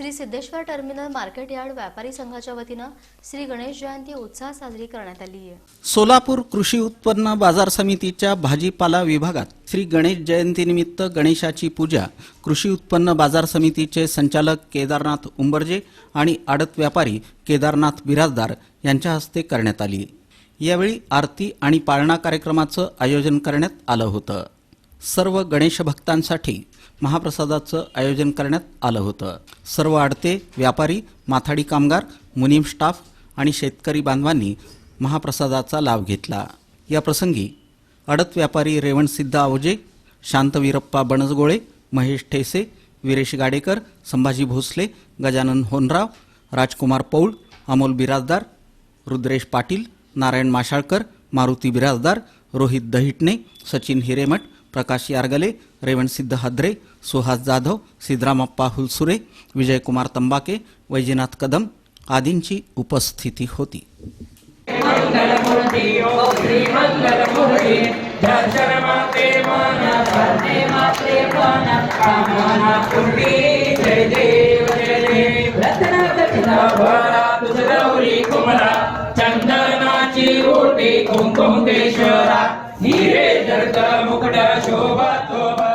Shri Siddheshwar terminal market yard व्यापारी संघाच्या वतीनं श्री गणेश जयंती उत्साह साजरी करण्यात आली आहे. सोलापूर कृषी उत्पन्न बाजार समितीच्या भाजीपाला विभागात श्री गणेश जयंतीनिमित्त गणेशाची पूजा कृषी उत्पन्न बाजार समितीचे संचालक केदारनाथ उंबरजे आणि आडत व्यापारी केदारनाथ बिराजदार यांच्या हस्ते करण्यात आली. यावेळी आरती आणि पाळणा कार्यक्रमाचं आयोजन करण्यात आलं होतं. सर्व गणेश भक्तांसाठी महाप्रसादाचं आयोजन करण्यात आलं होतं. सर्व आडते व्यापारी माथाडी कामगार मुनीम स्टाफ आणि शेतकरी बांधवांनी महाप्रसादाचा लाभ घेतला. या प्रसंगी अडत व्यापारी रेवणसिद्ध आवजे शांतवीरप्पा बनसगोळे महेश ठेसे वीरेश गाडेकर संभाजी भोसले गजानन होनराव राजकुमार पौळ अमोल बिराजदार रुद्रेश पाटील नारायण माशाळकर मारुती बिराजदार रोहित दहिटणे सचिन हिरेमठ प्रकाश यारगले रेवण सिद्ध हद्रे सुहास जाधव सिद्धरामप्पा हुलसुरे विजयकुमार तंबाके वैजनाथ कदम आदींची उपस्थिती होती कुमरा चंदनाची रोटी कुंकुम केशरा ಮುಕುಟ ಶೋಭಾ ತೋಬಾ